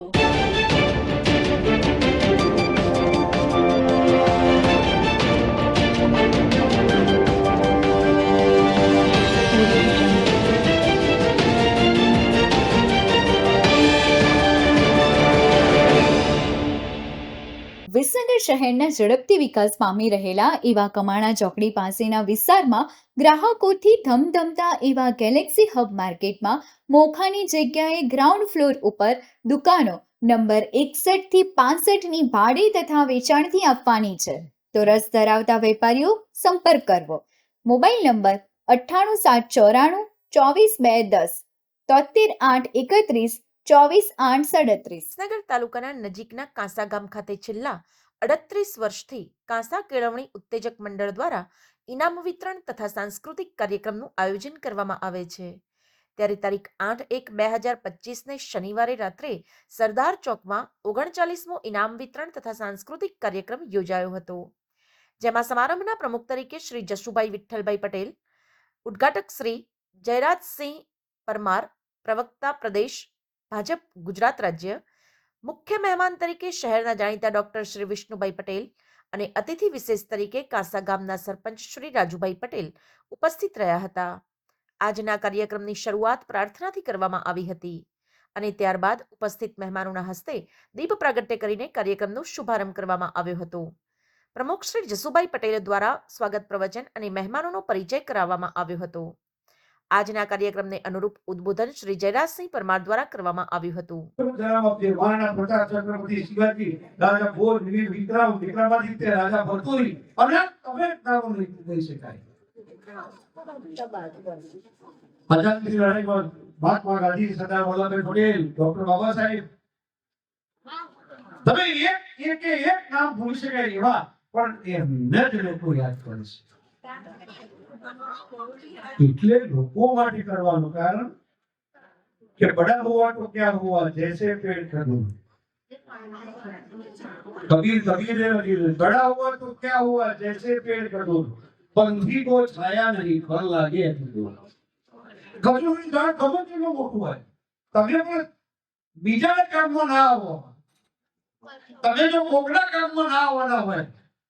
you. Visnagar શહેરના ઝડપથી વિકાસ પામી રહેલા એવા કમાણા ચોકડી પાસેના વિસ્તારમાં ગ્રાહકોથી ધમધમતા એવા ગેલેક્સી હબ માર્કેટમાં મોખાની જગ્યાએ ગ્રાઉન્ડ ફ્લોર ઉપર દુકાનો નંબર એકસઠથી પાસઠની ભાડે તથા વેચાણથી આપવાની છે. તો રસ ધરાવતા વેપારીઓ, સંપર્ક કરવો. મોબાઈલ નંબર અઠ્ઠાણું સાત ચોરાણું ચોવીસ બે દસ. તોતેર આઠ એકત્રીસ ચોવીસ આઠ સાડત્રીસ. નગર તાલુકાના નજીકના કાંસા ગામ ખાતે છેલ્લા અડત્રીસ વર્ષથી કાંસા કેળવણી ઉત્તેજક મંડળ દ્વારા ઇનામ વિતરણ તથા સાંસ્કૃતિક કાર્યક્રમનું આયોજન કરવામાં આવે છે. ત્યારે તારીખ આઠ એક બે હજાર પચીસને શનિવારે રાત્રે સરદાર ચોકમાં ઓગણચાલીસમો ઇનામ વિતરણ તથા સાંસ્કૃતિક કાર્યક્રમ યોજાયો હતો. જેમાં સમારંભના પ્રમુખ તરીકે શ્રી જશુભાઈ વિઠ્ઠલભાઈ પટેલ, ઉદ્ઘાટક શ્રી જયરાજસિંહ પરમાર, પ્રવક્તા પ્રદેશ ભાજપ ગુજરાત રાજ્ય મુખ્ય મહેમાન તરીકે શહેરના જાણીતા ડોક્ટર શ્રી વિષ્ણુભાઈ પટેલ અને અતિથિ વિશેષ તરીકે કાંસા ગામના સરપંચ શ્રી રાજુભાઈ પટેલ ઉપસ્થિત રહ્યા હતા. આજના કાર્યક્રમની શરૂઆત પ્રાર્થનાથી કરવામાં આવી હતી અને ત્યારબાદ ઉપસ્થિત મહેમાનોના હસ્તે દીપ પ્રાગટ્ય કરીને કાર્યક્રમનો શુભારંભ કરવામાં આવ્યો હતો. પ્રમુખ શ્રી જસુભાઈ પટેલ દ્વારા સ્વાગત પ્રવચન અને મહેમાનોનો પરિચય કરાવવામાં આવ્યો હતો. આજના કાર્યક્રમને અનુરૂપ ઉદ્બોધન શ્રી જયરાજસિંહ પરમાર દ્વારા કરવામાં આવ્યું હતું. તમે પણ એમને જ લોકો યાદ કરે છે. એટલે લોકો માટે કરવાનું કારણ કે બડા હોવા તો ક્યાં હોવા? જૈસે પેડ ખરું કબીર, કબીરે બડા હોવા તો ક્યાં હોવા? જૈસે પેડ ખરું પંખી કો છાયા નહીં ફળ લાગે ગજુની ખબર છે તેટલું મોટું હોય. તમે પણ બીજા કામમાં ના આવો. તમે જો કોકના કામમાં ના આવવાના હોય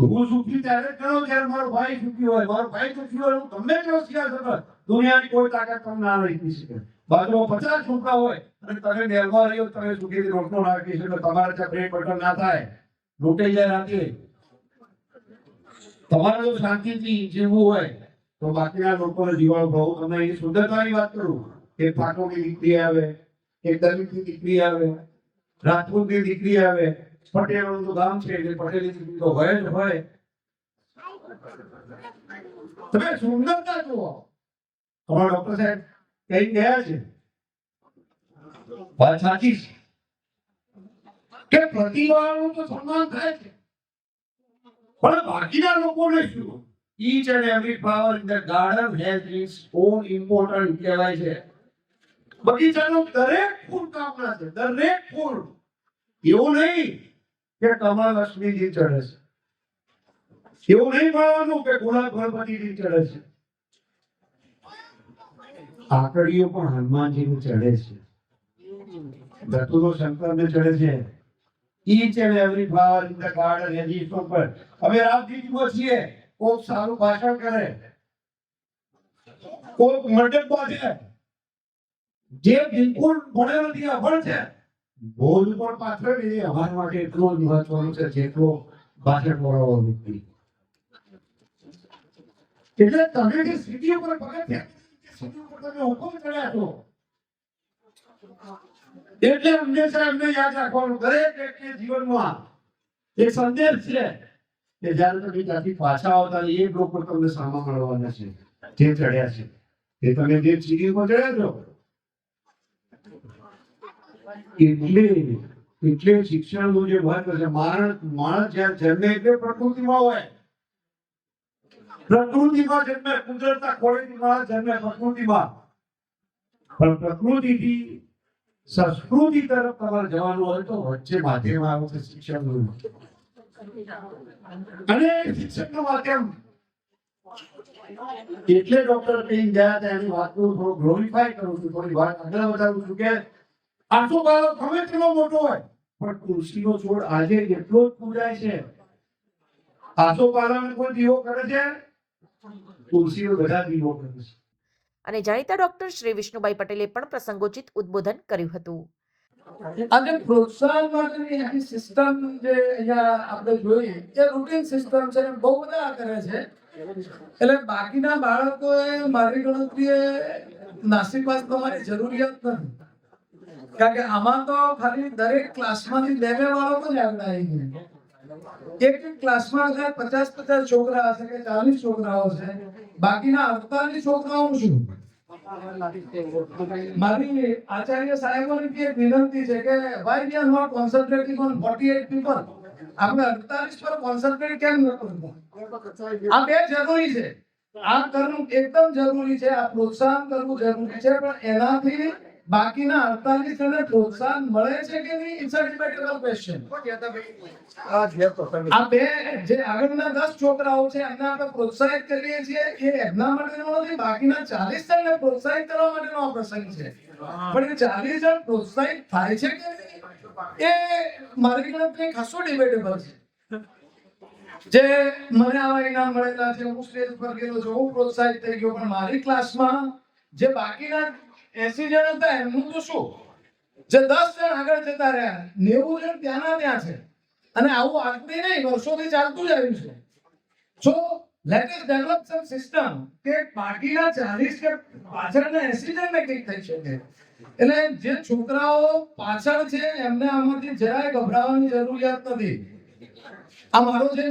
હું સુખી ત્યારે કરો જ્યારે મારો ભાઈ સુખી હોય, મારો ભાઈ સુખી હોય, હું ગમે તેવો શિકાર થતો દુનિયાની કોઈ તાકાત તમને ના લઈ શકે. બાજુમાં પચાસ છોકરા હોય, અને તમે નેલમાં રહ્યો, તમે સુખીથી રોટલો નાખી શકો, તમારા ત્યાં બ્રેક બટન ના થાય. લૂંટાઈ જાય રાતે. તમારે જો શાંતિથી જીવવું હોય, તો બાકીના લોકોને જીવવાનું બહુ તમને એની સુંદરતાની વાત કરું, કે ફાટોની દીકરી આવે, કે દલિતની દીકરી આવે રાજપૂતની દીકરી આવે પણ બાકીના લોકોને શું? each and every flower in the garden કહેવાય છે. બગીચાનું દરેક ફૂલ કામના છે. દરેક ફૂલ. એવું નહીં. કે કમળ ચડે છે. એવું નહીં માનવાનું કે ગુલાબ ગણપતિજી ચડે છે. આકડીઓ પણ હનુમાનજીને ચડે છે. ધતુરો ચડે છે. સારું ભાષણ કરે. કોક મંડપ બાંધે જે બિલકુલ ભણેલો નથી અભણ છે. બોજ પાત્ર ને એ, અમારા માટે એટલો જ મહત્વનું છે, જેટલો ભાષણ બોલાવો વ્યક્તિ. એટલે તમે જે સ્થિતિ ઉપર એટલે હંમેશા એમને યાદ રાખવાનું, દરેક વ્યક્તિ જીવનમાં એ સંદેશ છે કે જ્યારે તમે ત્યાંથી પાછા આવતા એ લોકો તમને સામા મળવાના છે, જે ચડ્યા છે. એ તમે જે સીડી ઉપર ચડ્યા છો એટલે એટલે શિક્ષણનું જે મહત્વ છે માણસ માણસ જ્યાં જન્મે એટલે પ્રકૃતિમાં હોય. પ્રકૃતિમાં જન્મે, કુદરતના ખોળેથી માણસ જન્મે પ્રકૃતિમાં. પણ પ્રકૃતિથી, સંસ્કૃતિ તરફ તમારે જવાનું હોય તો વચ્ચે માધ્યમ આવે છે શિક્ષણનું. અને શિક્ષણનું માધ્યમ. એટલે ડોક્ટર કહીને ગયા હતા, એની વાતનું થોડું ગ્લોરીફાય કરું છું, થોડી વાત આગળ વધારું છું કે આસો ગાળો ગમે તેટલો મોટો હોય પણ તુલસીનો છોડ આજે એટલો જ પૂજાય છે. આસો પાલન કોઈ દીવો કરે છે? તુલસીનો બધા દીવો કરે છે. અને જાણીતા ડોક્ટર શ્રી વિષ્ણુભાઈ પટેલે પણ પ્રસંગોચિત ઉદ્બોધન કર્યું હતું. આજે પ્રોત્સાહન માટેની આખી સિસ્ટમ જે અહીંયા આપણે જોઈએ એ રૂટીન સિસ્ટમ છે ને બહુ બધા કરે છે. એટલે બાકીના બાળકોએ મારી ગણતરીએ નાસિક પાસ થવાની જરૂરિયાત નથી. કારણ કે આમાં તો ખાલી દરેક ક્લાસમાંથી લેવે વાળો તો જ આગળ આવી એક ક્લાસમાં કદાચ પચાસ પચાસ છોકરા હશે કે ચાલીસ છોકરાઓ છે બાકીના અડતાલીસ છોકરાઓ શું મારી આચાર્ય સાહેબોની એક વિનંતી છે કે why we are not concentrating forty 48 people આપણે 48 પર કોન્સન્ટ્રેટ કેમ ન કરવું? આ બે જરૂરી છે. આ કરવું એકદમ જરૂરી છે. આ પ્રોત્સાહન કરવું જરૂરી છે. પણ એનાથી બાકીના 48 ને પ્રોત્સાહન મળે છે કે નહીં? ઇટ્સ અ ડિબેટેબલ ક્વેશ્ચન આ બે જે આગળના દસ છોકરાઓ છે એમને આપણે પ્રોત્સાહિત કરીએ છીએ. એ એમના માટેનો નથી બાકીના ચાલીસ જણને પ્રોત્સાહિત કરવા માટેનો આ પ્રસંગ છે. પણ એ ચાલીસ જણ પ્રોત્સાહિત થાય છે કે નહીં? એ મારી ગણતરી ખાસો ડિબેટેબલ છે. જે મને આવા ઇનામ મળેલા છે હું સ્ટેજ પર ગયેલો છું હું પ્રોત્સાહિત થઈ ગયો પણ મારી ક્લાસમાં જે બાકીના એસી જણ હતા એમનું તો શું? જે દસ જણ આગળ જતા રહ્યા, નેવું જણ ત્યાંના ત્યાં છે. અને આવું આજથી નહીં, વર્ષોથી ચાલતું જ આવ્યું છે. સો લેટેસ્ટ ડેવલપ સિસ્ટમ કે બાકીના ચાલીસ કે પાછળના એસી જણને કંઈક થઈ શકે. એટલે જે છોકરાઓ પાછળ છે, એમને આમાંથી જરાય ગભરાવાની જરૂરિયાત નથી. આ મારો જે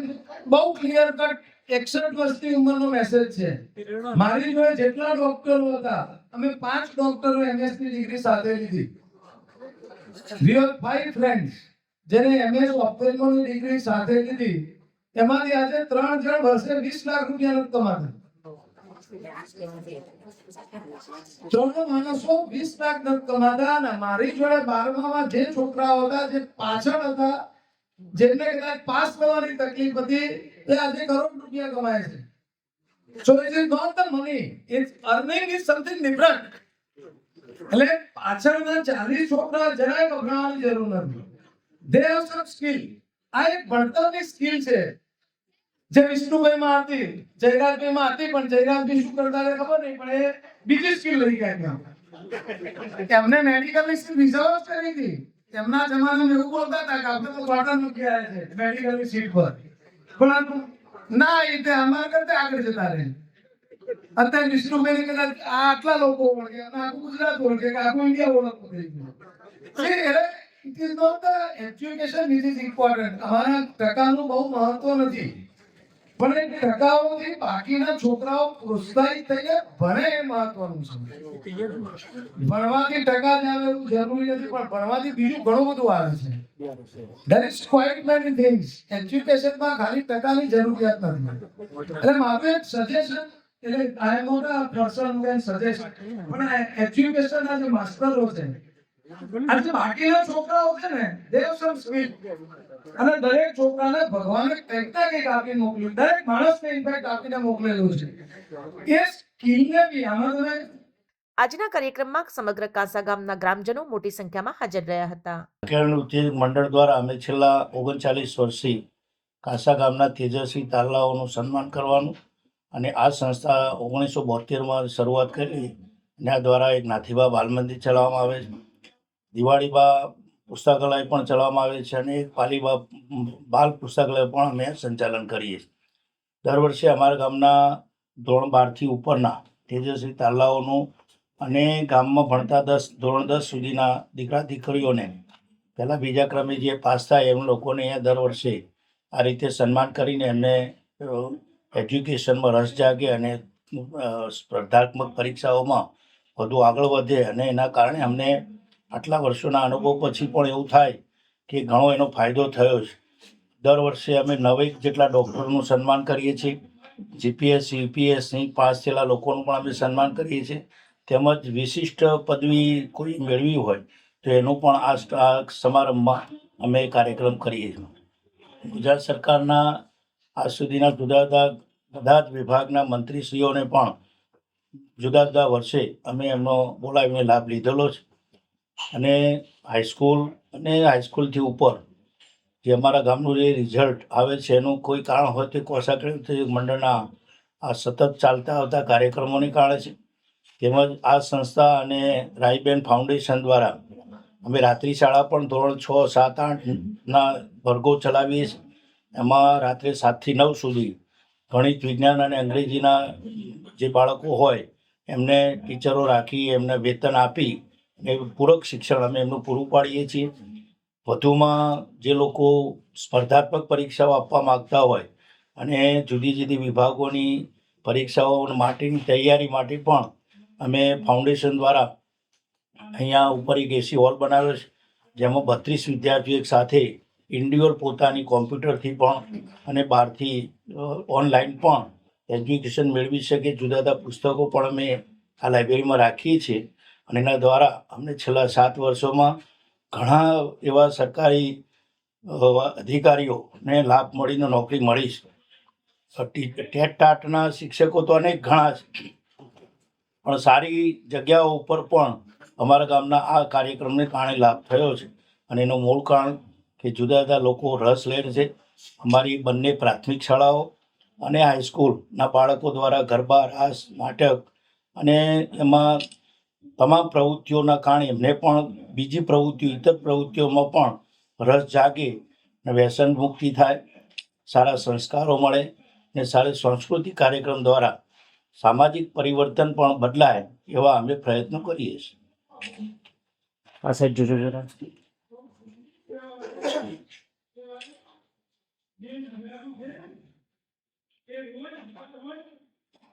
બહુ ક્લિયર કટ એકસઠ વર્ષની ઉંમરનો મેસેજ છે. મારી જોડે જેટલા ડોક્ટરો હતા અમે પાંચ ડોક્ટરો એમએસની ડિગ્રી સાથે લીધી. are five friends જેને એમએસ ઓપ્થેલ્મોની ડિગ્રી સાથે લીધી એમાંથી આજે ત્રણ જણ વર્ષે વીસ લાખ રૂપિયા કમાતા ત્રણ માણસો વીસ લાખ નથી કમાતા અને મારી જોડે બારમામાં જે છોકરાઓ હતા જે પાછળ હતા જેમને કદાચ પાસ થવાની તકલીફ હતી એ આજે કરોડ રૂપિયા કમાય છે. So it is not the money It's earning is something different એટલે પાછળના ચાલીસ છોકરા જરાય ગભરાવાની જરૂર નથી. દે હેવ સમ સ્કિલ આ એક ભણતરની સ્કિલ છે. જે વિષ્ણુભાઈમાં હતી, જયરાજભાઈમાં હતી, પણ જયરાજભાઈ શું કરતા હતા ખબર નહીં, પણ એ બીજી સ્કિલ લઈ ગયા ત્યાં એમને મેડિકલની સ્કિલ રિઝર્વ કરી હતી. એમના જમાનામાં એવું બોલતા હતા કે આપણે તો કોટન મૂકી આવ્યા છે? મેડિકલની સીટ પર. પણ ના, એ તે અમારા કરતા આગળ જતા રહે. અત્યારે વિષ્ણુભાઈ કદાચ આટલા લોકો ઓળખે અને આખું ગુજરાત ઓળખે કે આખું ઇન્ડિયા ઓળખતું થઈ ગયું એટલે it is not the education is is important. અમારા ટકાનું બહુ મહત્વ નથી. પણ ટકાઓથી બાકીના છોકરાઓ પ્રોત્સાહિત થઈને ભણે એ મહત્વનું છે. ભણવાથી ટકા જ આવે એવું જરૂરી નથી, પણ ભણવાથી બીજું ઘણું બધું આવે છે. There is quite many things એજ્યુકેશનમાં ખાલી ટકાની જરૂરિયાત નથી. એટલે મારું એક સજેશન એટલે I am not a person who can suggest પણ એજ્યુકેશનના જે માસ્ટરો છે અને જે બાકીના છોકરાઓ છે ને દેવ સમ સ્વીટ અને દરેક છોકરાને ભગવાને કંઈક ના કંઈક આપી મોકલ્યું. દરેક માણસને ઇન્ફેક્ટ આપીને મોકલેલું છે. એ સ્કિલને બી આમાં તમે આજના કાર્યક્રમમાં સમગ્ર કાંસા ગામના ગ્રામજનો મોટી સંખ્યામાં હાજર રહ્યા હતા. કેળવણી ઉત્તેજક મંડળ દ્વારા અમે છેલ્લા ઓગણચાલીસ વર્ષથી કાંસા ગામના તેજસ્વી તાલાઓનું સન્માન કરવાનું અને આ સંસ્થા ઓગણીસો બોતેરમાં શરૂઆત કરી. એના દ્વારા એક નાથીબા બાલ મંદિર ચલાવવામાં આવે છે. દિવાળીબા પુસ્તકાલય પણ ચલાવવામાં આવે છે અને પાલીબા બાલ પુસ્તકાલય પણ અમે સંચાલન કરીએ છીએ. દર વર્ષે અમારા ગામના ધોરણ બારથી ઉપરના તેજસ્વી તાલાઓનું અને ગામમાં ભણતા દસ, ધોરણ દસ સુધીના દીકરા, દીકરીઓને પહેલાં બીજા ક્રમે જે પાસ થાય એમ લોકોને અહીંયા દર વર્ષે આ રીતે સન્માન કરીને એમને એજ્યુકેશનમાં રસ જાગે અને સ્પર્ધાત્મક પરીક્ષાઓમાં વધુ આગળ વધે અને એના કારણે અમને આટલા વર્ષોના અનુભવ પછી પણ એવું થાય કે ઘણો એનો ફાયદો થયો છે દર વર્ષે અમે નવેક જેટલા ડૉક્ટરનું સન્માન કરીએ છીએ. જીપીએસસી યુપીએસસી પાસ થયેલા લોકોનું પણ અમે સન્માન કરીએ છીએ. તેમજ વિશિષ્ટ પદવી કોઈ મેળવી હોય તો એનું પણ આ આ સમારંભમાં અમે કાર્યક્રમ કરીએ છીએ. ગુજરાત સરકારના આજ સુધીના જુદા જુદા, બધા જ વિભાગના મંત્રીશ્રીઓને પણ જુદા જુદા વર્ષે અમે એમનો બોલાવીને લાભ લીધેલો છે. અને હાઈસ્કૂલ અને હાઈસ્કૂલથી ઉપર જે અમારા ગામનું જે રિઝલ્ટ આવે છે, એનું કોઈ કારણ હોય તે કોષાકડી મંડળના આ સતત ચાલતા આવતા કાર્યક્રમોને કારણે છે. તેમજ આ સંસ્થા અને રાયબેન ફાઉન્ડેશન દ્વારા અમે રાત્રિ શાળા પણ ધોરણ છ, સાત આઠના વર્ગો ચલાવીએ છીએ. એમાં રાત્રે સાતથી નવ સુધી ગણિત, વિજ્ઞાન અને અંગ્રેજીના જે બાળકો હોય, એમને ટીચરો રાખી, એમને વેતન આપી એ પૂરક શિક્ષણ અમે એમનું પૂરું પાડીએ છીએ. વધુમાં જે લોકો સ્પર્ધાત્મક પરીક્ષાઓ આપવા માગતા હોય અને જુદી જુદી વિભાગોની પરીક્ષાઓ માટેની તૈયારી માટે પણ અમે ફાઉન્ડેશન દ્વારા અહીંયા ઉપર એક એસી હોલ બનાવ્યો છે, જેમાં બત્રીસ વિદ્યાર્થીઓ એક સાથે ઇન્ડિવિજ્યુઅલ પોતાની કોમ્પ્યુટરથી પણ અને બહારથી ઓનલાઈન પણ એજ્યુકેશન મેળવી શકે, જુદા જુદા પુસ્તકો પણ અમે આ લાઇબ્રેરીમાં રાખીએ છીએ. અને એના દ્વારા અમને છેલ્લા સાત વર્ષોમાં ઘણા એવા સરકારી અધિકારીઓને લાભ મળીને નોકરી મળી છે. ટેટ ટાટના શિક્ષકો તો અનેક ઘણા છે. પણ સારી જગ્યાઓ ઉપર પણ અમારા ગામના આ કાર્યક્રમને કારણે લાભ થયો છે. અને એનું મૂળ કારણ કે જુદા જુદા લોકો રસ લે છે. અમારી બંને પ્રાથમિક શાળાઓ અને હાઈસ્કૂલના બાળકો દ્વારા ગરબા રાસ નાટક અને એમાં તમામ પ્રવૃત્તિઓના કારણે એમને પણ બીજી પ્રવૃત્તિઓ ઇતર પ્રવૃત્તિઓમાં પણ રસ જાગે અને વ્યસન મુક્તિ થાય સારા સંસ્કારો મળે ને સારી સાંસ્કૃતિક કાર્યક્રમ દ્વારા સામાજિક પરિવર્તન પણ બદલાય એવા અમે પ્રયત્નો કરીએ છીએ. આ સાઈડ જોજો જરા.